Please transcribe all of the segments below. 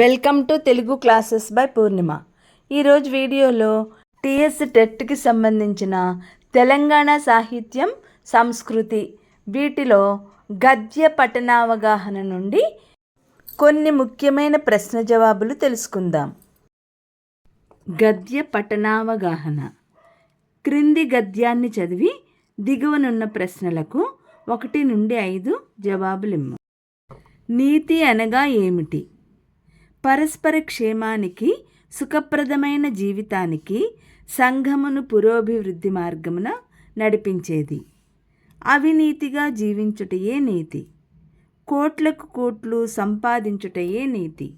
Welcome to Telugu classes by Purnima. ఈరోజు వీడియోలో TS టెట్కి సంబంధించిన తెలంగాణ సాహిత్యం సంస్కృతి వీటిలో గద్య పఠనావగాహన నుండి కొన్ని ముఖ్యమైన ప్రశ్న జవాబులు తెలుసుకుందాం. గద్య పఠనావగాహన. క్రింది గద్యాన్ని చదివి దిగువనున్న ప్రశ్నలకు ఒకటి నుండి ఐదు జవాబులిమ్ము. నీతి అనగా ఏమిటి? పరస్పర క్షేమానికి సుఖప్రదమైన జీవితానికి సంఘమును పురోభివృద్ధి మార్గమున నడిపించేది. అవినీతిగా జీవించుటయే నీతి. కోట్లకు కోట్లు సంపాదించుటయే నీతి.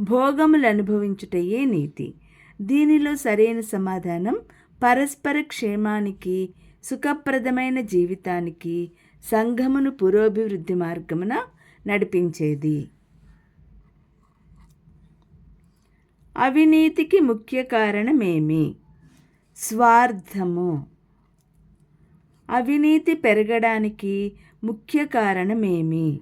భోగములు అనుభవించుటయే నీతి. దీనిలో సరైన సమాధానం పరస్పర క్షేమానికి సుఖప్రదమైన జీవితానికి సంఘమును పురోభివృద్ధి మార్గమున నడిపించేది. అవినీతికి ముఖ్య కారణమేమి? స్వార్థము. అవినీతి పెరగడానికి ముఖ్య కారణమేమి?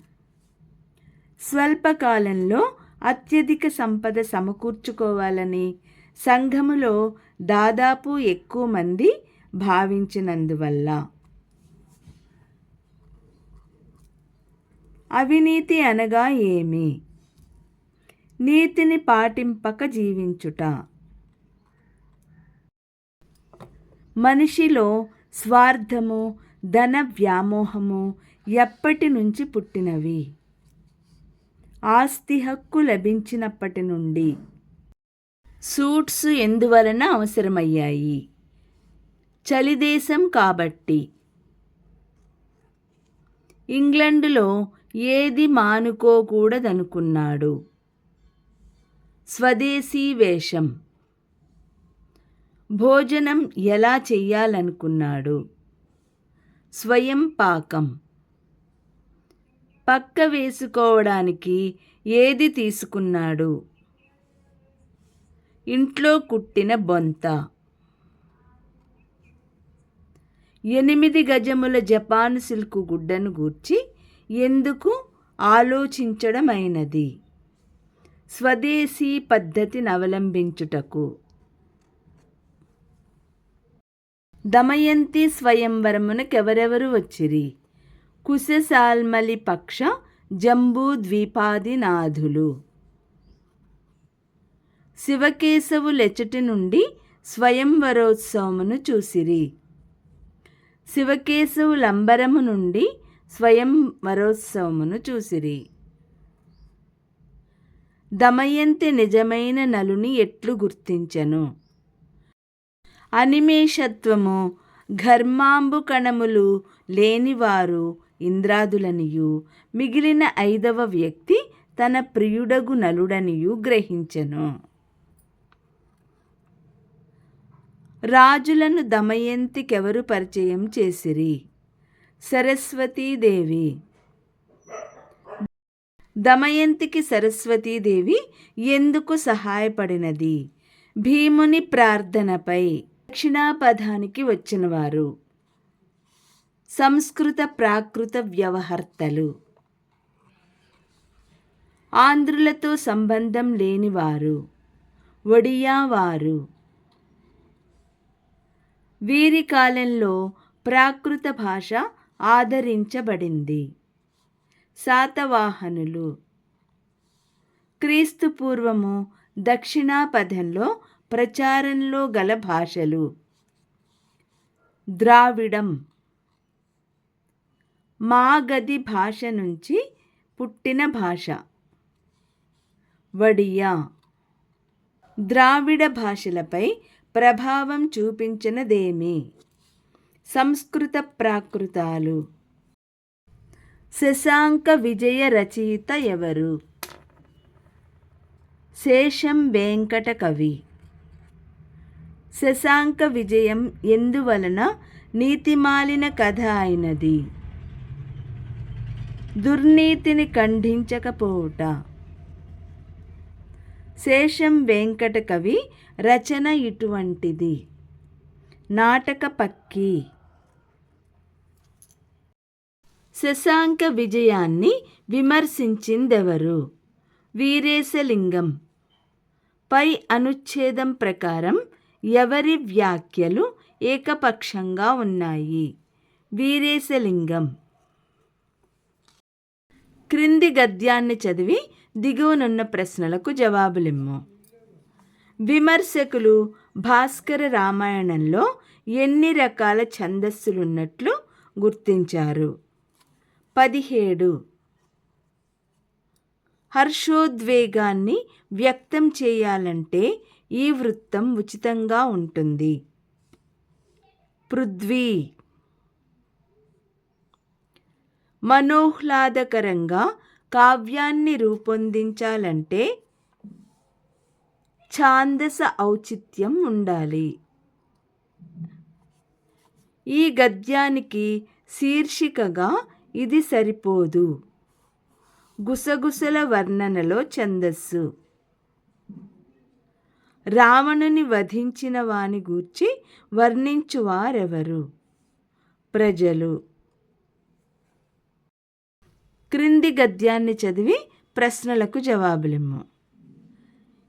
స్వల్పకాలంలో అత్యధిక సంపద సమకూర్చుకోవాలని సంఘములో దాదాపు ఎక్కువ మంది భావించినందువల్ల. అవినీతి అనగా ఏమి? నీతిని పాటింపక జీవించుట. మనిషిలో స్వార్థము ధన వ్యామోహము ఎప్పటి నుంచి పుట్టినవి? ఆస్తి హక్కు లభించినప్పటి నుండి. సూట్స్ ఎందువలన అవసరమయ్యాయి? చలిదేశం కాబట్టి. ఇంగ్లండులో ఏది మానుకోకూడదనుకున్నాడు? స్వదేశీ వేషం. భోజనం ఎలా చెయ్యాలనుకున్నాడు? స్వయం పాకం. పక్క వేసుకోవడానికి ఏది తీసుకున్నాడు? ఇంట్లో కుట్టిన బొంత. ఎనిమిది గజముల జపాను సిల్కు గుడ్డను గూర్చి ఎందుకు ఆలోచించడమైనది? స్వదేశీ పద్ధతిని అవలంబించుటకు దమయంతి స్వయంవరమునకెవరెవరు వచ్చిరి? కుశసాల్మలి పక్ష జంబూ ద్వీపాదినాథులు. శివకేశవులెచటి నుండి స్వయంవరోత్సవమును చూసిరి. శివకేశవులంబరము నుండి స్వయంవరోత్సవమును చూసిరి. దమయంతి నిజమైన నలుని ఎట్లు గుర్తించను? అనిమేషత్వము ఘర్మాంబు కణములు లేనివారు ఇంద్రాదులనియు మిగిలిన ఐదవ వ్యక్తి తన ప్రియుడగు నలుడనియు గ్రహించెను. రాజులను దమయంతికెవరు పరిచయం చేసిరి? సరస్వతీదేవి దమయంతికి సరస్వతీదేవి ఎందుకు సహాయపడినది? భీముని ప్రార్థనపై దక్షిణాపథానికి వచ్చినవారు. సంస్కృత ప్రాకృత వ్యవహర్తలు. ఆంధ్రులతో సంబంధం లేనివారు. ఒడియావారు వీరి కాలంలో ప్రాకృత భాష ఆదరించబడింది. శాతవాహనులు. క్రీస్తు పూర్వము దక్షిణాపథంలో ప్రచారంలో గల భాషలు. ద్రావిడం. మాగది భాష నుంచి పుట్టిన భాష. వడియా. ద్రావిడ భాషలపై ప్రభావం చూపించినదేమి? సంస్కృత ప్రాకృతాలు. శశాంక విజయ రచయిత ఎవరు? శేషం వెంకట కవి. శశాంక విజయం ఎందువలన నీతిమాలిన కథ అయినది? దుర్నీతిని ఖండించకపోవుట. శేషం వెంకట కవి రచన ఇటువంటిది. నాటక పక్కి. శశాంక విజయాన్ని విమర్శించిందెవరు? వీరేశలింగం. పై అనుచ్ఛేదం ప్రకారం ఎవరి వ్యాఖ్యలు ఏకపక్షంగా ఉన్నాయి? వీరేశలింగం. క్రింది గద్యాన్ని చదివి దిగువనున్న ప్రశ్నలకు జవాబులిమ్ము. విమర్శకులు భాస్కర రామాయణంలో ఎన్ని రకాల ఛందస్సులున్నట్లు గుర్తించారు? పదిహేడు. హర్షోద్వేగాన్ని వ్యక్తం చేయాలంటే ఈ వృత్తం ఉచితంగా ఉంటుంది. పృథ్వీ. మనోహ్లాదకరంగా కావ్యాన్ని రూపొందించాలంటే ఛాందస ఔచిత్యం ఉండాలి. ఈ గద్యానికి శీర్షికగా ఇది సరిపోదు. గుసగుసల వర్ణనలో ఛందస్సు. రావణుని వధించిన వాని గూర్చి వర్ణించువారెవరు? ప్రజలు. క్రింది గద్యాన్ని చదివి ప్రశ్నలకు జవాబులిమ్ము.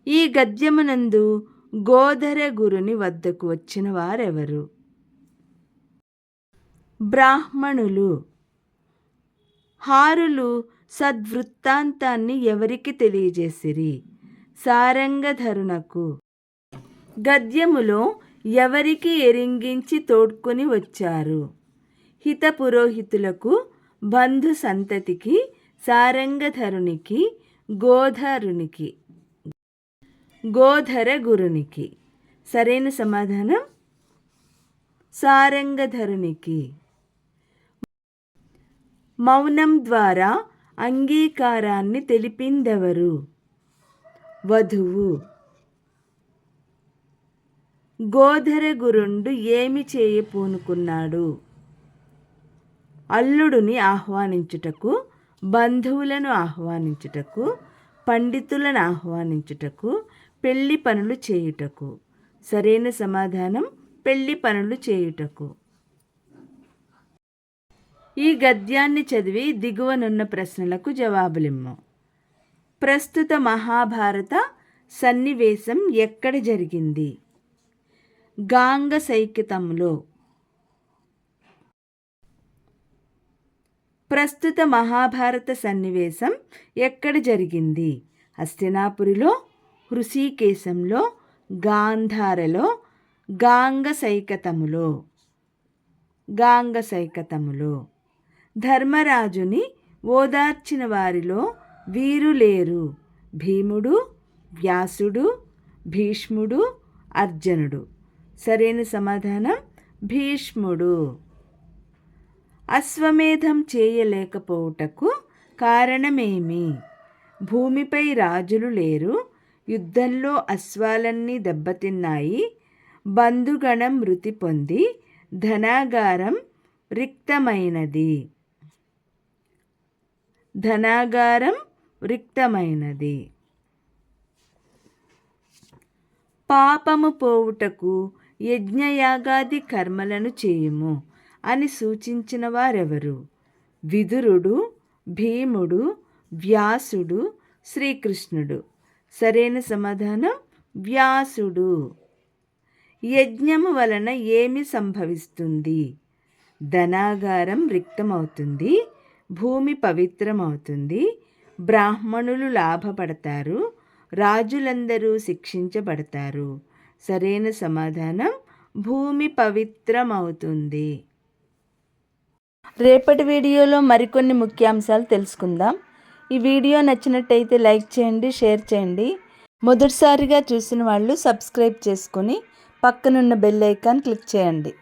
ఈ గద్యమునందు గోధర గురుని వద్దకు వచ్చిన వారెవరు బ్రాహ్మణులు. హారులు సద్వృత్తాంతాన్ని ఎవరికి తెలియజేసిరి? సారంగధరునకు. గద్యములో ఎవరికి ఎరింగించి తోడ్కొని వచ్చారు? హిత పురోహితులకు బంధు సంతతికి సారంగధరునికి గోధరునికి గోధర గురునికి. సరైన సమాధానం? సారంగధరునికి. మౌనం ద్వారా అంగీకారాన్ని తెలిపిందెవరు? వధువు. గోధర గురుండు ఏమి చేయపూనుకున్నాడు? అల్లుడుని ఆహ్వానించుటకు బంధువులను ఆహ్వానించుటకు పండితులను ఆహ్వానించుటకు పెళ్ళి పనులు చేయుటకు. సరైన సమాధానం పెళ్ళి పనులు చేయుటకు. ఈ గద్యాన్ని చదివి దిగువనున్న ప్రశ్నలకు జవాబులిమ్ము. ప్రస్తుత మహాభారత సన్నివేశం ఎక్కడ జరిగింది? గాంగ సైకితంలో ప్రస్తుత మహాభారత సన్నివేశం ఎక్కడ జరిగింది? హస్తినాపురిలో హృషికేశంలో గాంధారలో గాంగ సైకతములో గాంగ సైకతములో ధర్మరాజుని ఓదార్చిన వారిలో వీరు లేరు భీముడు వ్యాసుడు భీష్ముడు అర్జునుడు. సరైన సమాధానం? భీష్ముడు. అశ్వమేధం చేయలేకపోవుటకు కారణమేమి? భూమిపై రాజులు లేరు. యుద్ధంలో అశ్వాలన్నీ దెబ్బతిన్నాయి. బంధుగణం మృతి పొంది ధనాగారం రిక్తమైనది. ధనాగారం రిక్తమైనది. పాపము పోవుటకు యజ్ఞయాగాది కర్మలను చేయుము అని సూచించిన వారెవరు? విదురుడు భీముడు వ్యాసుడు శ్రీకృష్ణుడు. సరైన సమాధానం? వ్యాసుడు. యజ్ఞము వలన ఏమి సంభవిస్తుంది? ధనాగారం రిక్తమవుతుంది. భూమి పవిత్రమవుతుంది. బ్రాహ్మణులు లాభపడతారు. రాజులందరూ శిక్షించబడతారు. సరైన సమాధానం భూమి పవిత్రమవుతుంది. రేపటి వీడియోలో మరికొన్ని ముఖ్యాంశాలు తెలుసుకుందాం. ఈ వీడియో నచ్చినట్టయితే లైక్ చేయండి షేర్ చేయండి. మొదటిసారిగా చూసిన వాళ్ళు సబ్స్క్రైబ్ చేసుకొని పక్కనున్న బెల్ ఐకాన్ క్లిక్ చేయండి.